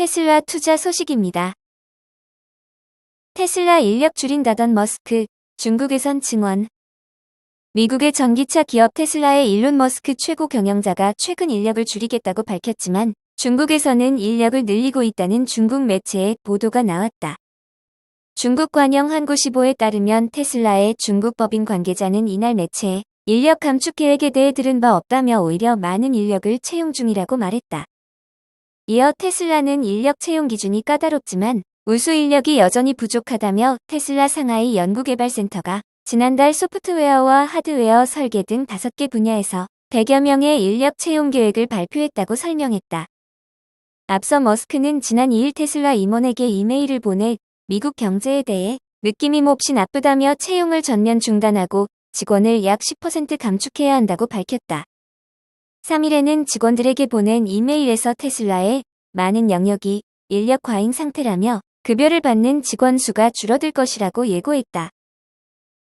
테슬라 투자 소식입니다. 테슬라 인력 줄인다던 머스크, 중국에선 증언. 미국의 전기차 기업 테슬라의 일론 머스크 최고 경영자가 최근 인력을 줄이겠다고 밝혔지만 중국에서는 인력을 늘리고 있다는 중국 매체의 보도가 나왔다. 중국 관영 한국시보에 따르면 테슬라의 중국 법인 관계자는 이날 매체에 인력 감축 계획에 대해 들은 바 없다며 오히려 많은 인력을 채용 중이라고 말했다. 이어 테슬라는 인력 채용 기준이 까다롭지만 우수 인력이 여전히 부족하다며 테슬라 상하이 연구개발센터가 지난달 소프트웨어와 하드웨어 설계 등 5개 분야에서 100여 명의 인력 채용 계획을 발표했다고 설명했다. 앞서 머스크는 지난 2일 테슬라 임원에게 이메일을 보내 미국 경제에 대해 느낌이 몹시 나쁘다며 채용을 전면 중단하고 직원을 약 10% 감축해야 한다고 밝혔다. 3일에는 직원들에게 보낸 이메일에서 테슬라의 많은 영역이 인력 과잉 상태라며 급여를 받는 직원 수가 줄어들 것이라고 예고했다.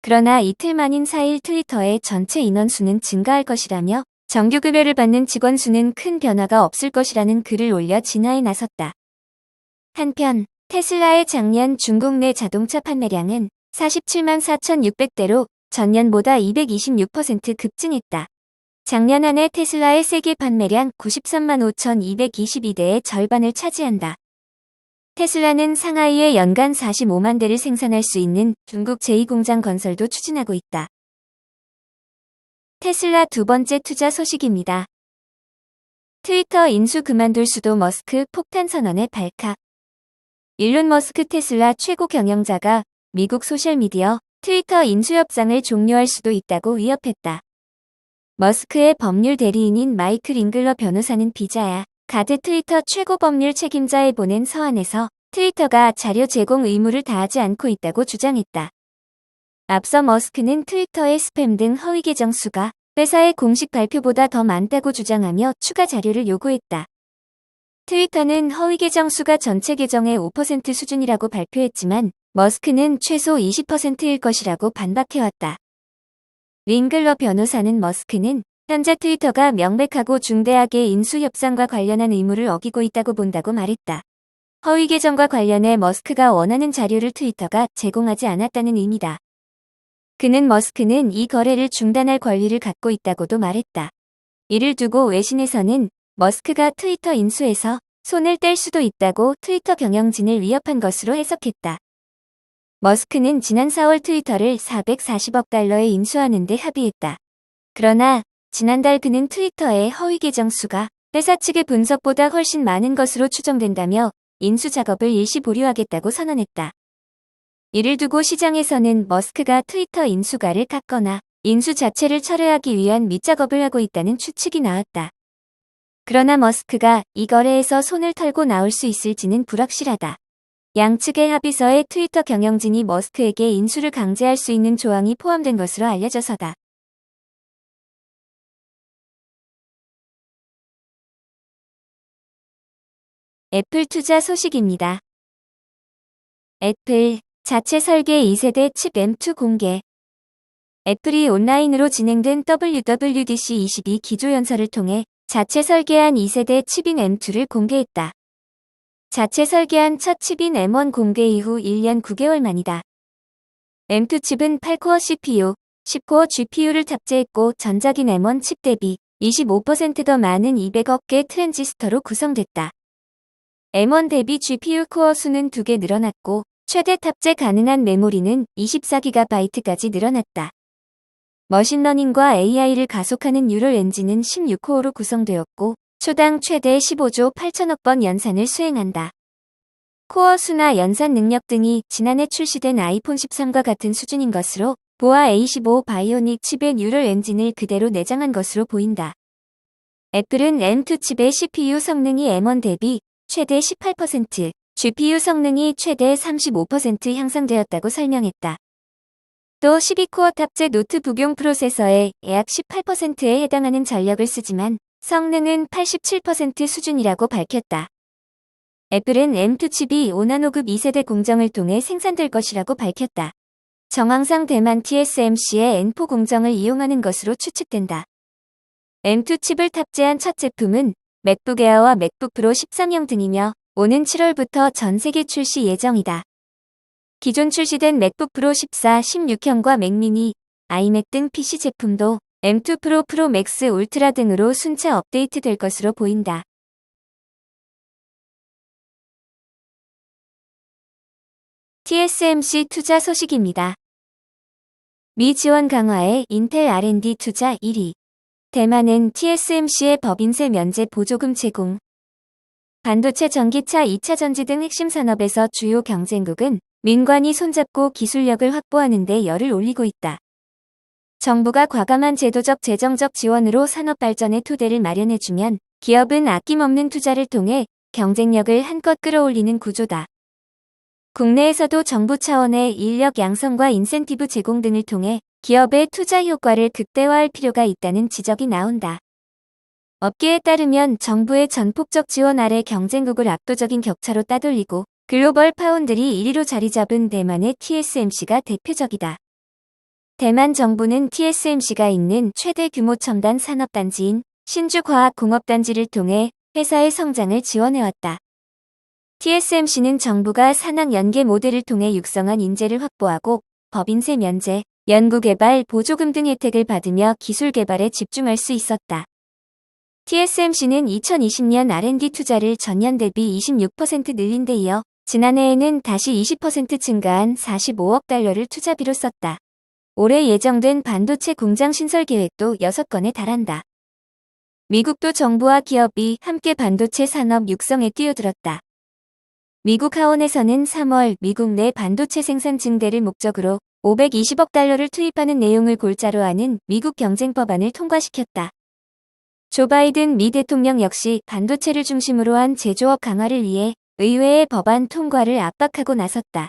그러나 이틀 만인 4일 트위터에 전체 인원 수는 증가할 것이라며 정규 급여를 받는 직원 수는 큰 변화가 없을 것이라는 글을 올려 진화에 나섰다. 한편 테슬라의 작년 중국 내 자동차 판매량은 47만 4,600대로 전년보다 226% 급증했다. 작년 한 해 테슬라의 세계 판매량 93만 5,222대의 절반을 차지한다. 테슬라는 상하이에 연간 45만 대를 생산할 수 있는 중국 제2공장 건설도 추진하고 있다. 테슬라 두 번째 투자 소식입니다. 트위터 인수 그만둘 수도 머스크 폭탄 선언의 발칵. 일론 머스크 테슬라 최고 경영자가 미국 소셜미디어 트위터 인수 협상을 종료할 수도 있다고 위협했다. 머스크의 법률 대리인인 마이클 잉글러 변호사는 비자야 가드 트위터 최고 법률 책임자에 보낸 서한에서 트위터가 자료 제공 의무를 다하지 않고 있다고 주장했다. 앞서 머스크는 트위터의 스팸 등 허위 계정 수가 회사의 공식 발표보다 더 많다고 주장하며 추가 자료를 요구했다. 트위터는 허위 계정 수가 전체 계정의 5% 수준이라고 발표했지만 머스크는 최소 20%일 것이라고 반박해왔다. 링글러 변호사는 머스크는 현재 트위터가 명백하고 중대하게 인수 협상과 관련한 의무를 어기고 있다고 본다고 말했다. 허위 계정과 관련해 머스크가 원하는 자료를 트위터가 제공하지 않았다는 의미다. 그는 머스크는 이 거래를 중단할 권리를 갖고 있다고도 말했다. 이를 두고 외신에서는 머스크가 트위터 인수에서 손을 뗄 수도 있다고 트위터 경영진을 위협한 것으로 해석했다. 머스크는 지난 4월 트위터를 440억 달러에 인수하는 데 합의했다. 그러나 지난달 그는 트위터의 허위 계정 수가 회사 측의 분석보다 훨씬 많은 것으로 추정된다며 인수 작업을 일시 보류하겠다고 선언했다. 이를 두고 시장에서는 머스크가 트위터 인수가를 깎거나 인수 자체를 철회하기 위한 밑작업을 하고 있다는 추측이 나왔다. 그러나 머스크가 이 거래에서 손을 털고 나올 수 있을지는 불확실하다. 양측의 합의서에 트위터 경영진이 머스크에게 인수를 강제할 수 있는 조항이 포함된 것으로 알려져서다. 애플 투자 소식입니다. 애플 자체 설계 2세대 칩 M2 공개 애플이 온라인으로 진행된 WWDC 22 기조연설을 통해 자체 설계한 2세대 칩인 M2를 공개했다. 자체 설계한 첫 칩인 M1 공개 이후 1년 9개월 만이다. M2 칩은 8코어 CPU, 10코어 GPU를 탑재했고 전작인 M1 칩 대비 25%더 많은 200억 개 트랜지스터로 구성됐다. M1 대비 GPU 코어 수는 2개 늘어났고 최대 탑재 가능한 메모리는 24GB까지 늘어났다. 머신러닝과 AI를 가속하는 뉴럴 엔진은 16코어로 구성되었고 초당 최대 15조 8천억 번 연산을 수행한다. 코어 수나 연산 능력 등이 지난해 출시된 아이폰 13과 같은 수준인 것으로 보아 A15 바이오닉 칩의 뉴럴 엔진을 그대로 내장한 것으로 보인다. 애플은 M2 칩의 CPU 성능이 M1 대비 최대 18%, GPU 성능이 최대 35% 향상되었다고 설명했다. 또 12코어 탑재 노트북용 프로세서에 약 18%에 해당하는 전력을 쓰지만 성능은 87% 수준이라고 밝혔다. 애플은 M2 칩이 5나노급 2세대 공정을 통해 생산될 것이라고 밝혔다. 정황상 대만 TSMC의 N4 공정을 이용하는 것으로 추측된다. M2 칩을 탑재한 첫 제품은 맥북 에어와 맥북 프로 13형 등이며 오는 7월부터 전 세계 출시 예정이다. 기존 출시된 맥북 프로 14, 16형과 맥미니, 아이맥 등 PC 제품도 M2 프로, 프로 맥스 울트라 등으로 순차 업데이트 될 것으로 보인다. TSMC 투자 소식입니다. 미 지원 강화에 인텔 R&D 투자 1위. 대만은 TSMC의 법인세 면제 보조금 제공. 반도체 전기차 2차 전지 등 핵심 산업에서 주요 경쟁국은 민관이 손잡고 기술력을 확보하는 데 열을 올리고 있다. 정부가 과감한 제도적 재정적 지원으로 산업 발전의 토대를 마련해주면 기업은 아낌없는 투자를 통해 경쟁력을 한껏 끌어올리는 구조다. 국내에서도 정부 차원의 인력 양성과 인센티브 제공 등을 통해 기업의 투자 효과를 극대화할 필요가 있다는 지적이 나온다. 업계에 따르면 정부의 전폭적 지원 아래 경쟁국을 압도적인 격차로 따돌리고 글로벌 파운드리 1위로 자리 잡은 대만의 TSMC가 대표적이다. 대만 정부는 TSMC가 있는 최대 규모 첨단 산업단지인 신주과학공업단지를 통해 회사의 성장을 지원해왔다. TSMC는 정부가 산학 연계 모델을 통해 육성한 인재를 확보하고 법인세 면제, 연구개발, 보조금 등 혜택을 받으며 기술 개발에 집중할 수 있었다. TSMC는 2020년 R&D 투자를 전년 대비 26% 늘린 데 이어 지난해에는 다시 20% 증가한 45억 달러를 투자비로 썼다. 올해 예정된 반도체 공장 신설 계획도 6건에 달한다. 미국도 정부와 기업이 함께 반도체 산업 육성에 뛰어들었다. 미국 하원에서는 3월 미국 내 반도체 생산 증대를 목적으로 520억 달러를 투입하는 내용을 골자로 하는 미국 경쟁 법안을 통과시켰다. 조 바이든 미 대통령 역시 반도체를 중심으로 한 제조업 강화를 위해 의회의 법안 통과를 압박하고 나섰다.